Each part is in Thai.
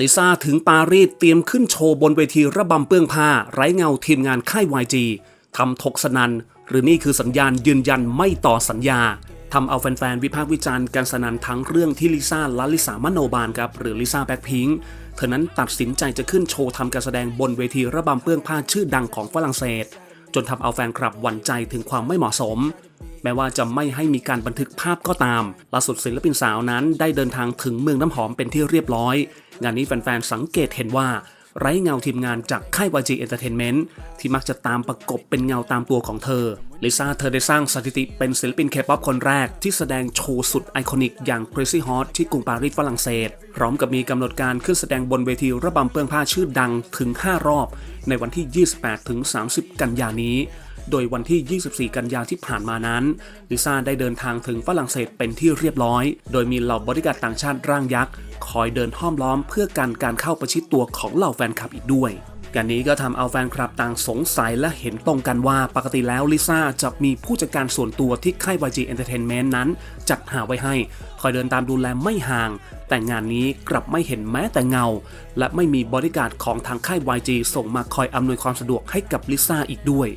ลิซ่าถึงปารีสเตรียมขึ้นโชว์บนเวทีระบำเปื้องผ้า ไร้เงาทีมงานค่าย YG ทำถกสนัน หรือนี่คือสัญญาณยืนยันไม่ต่อสัญญาทำเอาแฟนๆ วิพากษ์วิจารณ์กันสนันทั้งเรื่องที่ลิซ่าและลิสามโนบาลครับ หรือลิซ่าแบ็คพิงค์เธอนั้นตัดสินใจจะขึ้นโชว์ทำการแสดงบนเวทีระบำเปื้องผ้าชื่อดังของฝรั่งเศส จนทำเอาแฟนคลับหวั่นใจถึงความไม่เหมาะสม แม้ว่าจะไม่ให้มีการบันทึกภาพก็ตามล่าสุดศิลปินสาวนั้นได้เดินทางถึงเมืองน้ำหอมเป็นที่เรียบร้อย งานนี้แฟนๆ สังเกตเห็นว่า ไร้เงาทีมงานจากค่าย YG Entertainment ที่มักจะตามประกบเป็นเงาตามตัวของเธอ ลิซ่าเธอได้สร้างสถิติเป็นศิลปินเคป๊อปคนแรก ที่แสดงโชว์สุดไอคอนิกอย่าง Crazy Hot ที่กรุงปารีสฝรั่งเศส พร้อมกับมีกำหนดการขึ้นแสดงบนเวทีระบำเปื้องผ้าชื่อดังถึง 5 รอบ ในวันที่ 28-30 กันยานี้ โดยวันที่ 24 กันยาที่ผ่านมานั้น ลิซ่าได้เดินทางถึงฝรั่งเศสเป็นที่เรียบร้อย โดยมีเหล่าบริการดต่างชาติร่างยักษ์ คอยเดินห้อมล้อมเพื่อกันการเข้าประชิดตัวของเหล่าแฟนคลับอีกด้วยการนี้ก็ทำเอาแฟนคลับต่างสงสัยและเห็นตรงกันว่าปกติแล้วลิซ่าจะมีผู้จัดการส่วนตัวที่ค่าย YG Entertainment นั้น จัดหาไว้ให้ คอยเดินตามดูแลไม่ห่าง แต่งานนี้กลับไม่เห็นแม้แต่เงา และไม่มีบริการดของทางค่าย YG ส่งมาคอยอำนวยความสะดวกให้กับลิซ่าอีกด้วย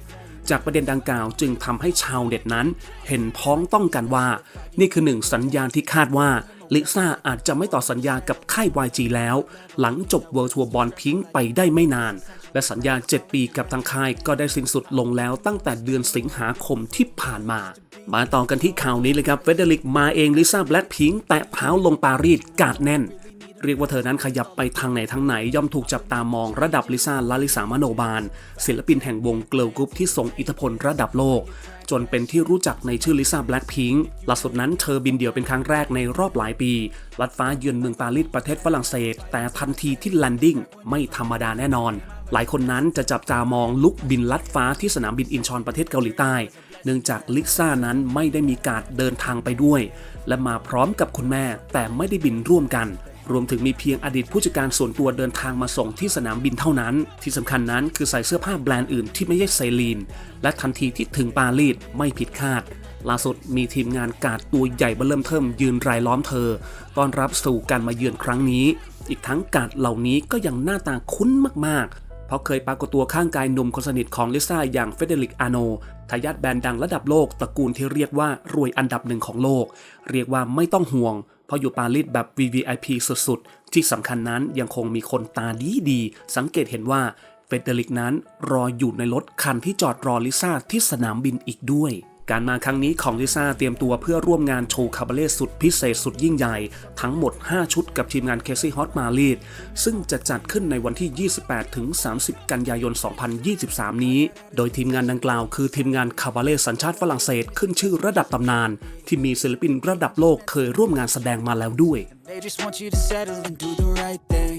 จากประเด็นดังกล่าวจึงทำให้ชาวเน็ตนั้น เห็นพ้องต้องกันว่า นี่คือหนึ่งสัญญาณที่คาดว่าลิซ่าอาจจะไม่ต่อสัญญากับค่าย YG แล้ว หลังจบ World Tour บอลพิงไปได้ไม่นาน และสัญญา 7 ปีกับทางค่ายก็ได้สิ้นสุดลงแล้วตั้งแต่เดือนสิงหาคมที่ผ่านมา มาต่อกันที่ข่าวนี้เลยครับเฟเดริกมาเองลิซ่าแบล็คพิงแตะเท้าลงปารีสกาดแน่น เรียกว่าเธอนั้นขยับไปทางไหนทางไหนย่อมถูกจับตามองระดับลิซ่าลาลิสามโนบาล ศิลปินแห่งวงเกิร์ลกรุ๊ปที่ทรงอิทธิพลระดับโลก จนเป็นที่รู้จักในชื่อลิซ่าแบล็คพิงค์ล่าสุดนั้นเธอบินเดี่ยวเป็นครั้งแรกในรอบหลายปี ลัดฟ้าเยือนเมืองปารีสประเทศฝรั่งเศส แต่ทันทีที่แลนดิ้งไม่ธรรมดาแน่นอน หลายคนนั้นจะจับตามองลุกบินลัดฟ้าที่สนามบินอินชอนประเทศเกาหลีใต้เนื่องจากลิซ่านั้นไม่ได้มีการเดินทางไปด้วย และมาพร้อมกับคุณแม่แต่ไม่ได้บินร่วมกัน รวมถึงมีเพียงอดีตผู้จัดการส่วนตัวเดินทางมาส่งที่สนามบินเท่านั้น ที่สำคัญนั้นคือใส่เสื้อผ้าแบรนด์อื่นที่ไม่ใช่เซลีน และทันทีที่ถึงปารีสไม่ผิดคาดล่าสุดมีทีมงานกาดตัวใหญ่เบเริ่มเทิมยืนรายล้อมเธอ ต้อนรับสู่การมาเยือนครั้งนี้ อีกทั้งกาดเหล่านี้ก็ยังหน้าตาคุ้นมากๆ เพราะเคยปรากฏตัวข้างกายหนุ่มคนสนิทของลิซ่าอย่างเฟเดริกอาโนทายาทแบรนด์ดังระดับโลกตระกูลที่เรียกว่ารวยอันดับหนึ่งของโลก เรียกว่าไม่ต้องห่วง เพราะอยู่ปารีสแบบ VVIP สุดๆ ที่สำคัญนั้นยังคงมีคนตาดีดีๆสังเกตเห็นว่าเฟเดริกนั้นรออยู่ในรถคันที่จอดรอลิซ่าที่สนามบินอีกด้วย การมาครั้งนี้ของลิซ่าเตรียมตัวเพื่อร่วมงานโชว์คาบาเล่สุดพิเศษสุดยิ่งใหญ่ ทั้งหมด 5 ชุดกับทีมงานเคซี่ฮอตมาลีดซึ่งจะจัดขึ้นในวันที่ 28 ถึง 30 กันยายน 2023 นี้ โดยทีมงานดังกล่าวคือทีมงานคาบาเล่สัญชาติฝรั่งเศสขึ้นชื่อระดับตำนาน ที่มีศิลปินระดับโลกเคยร่วมงานแสดงมาแล้วด้วย They just want you to settle and do the right thing.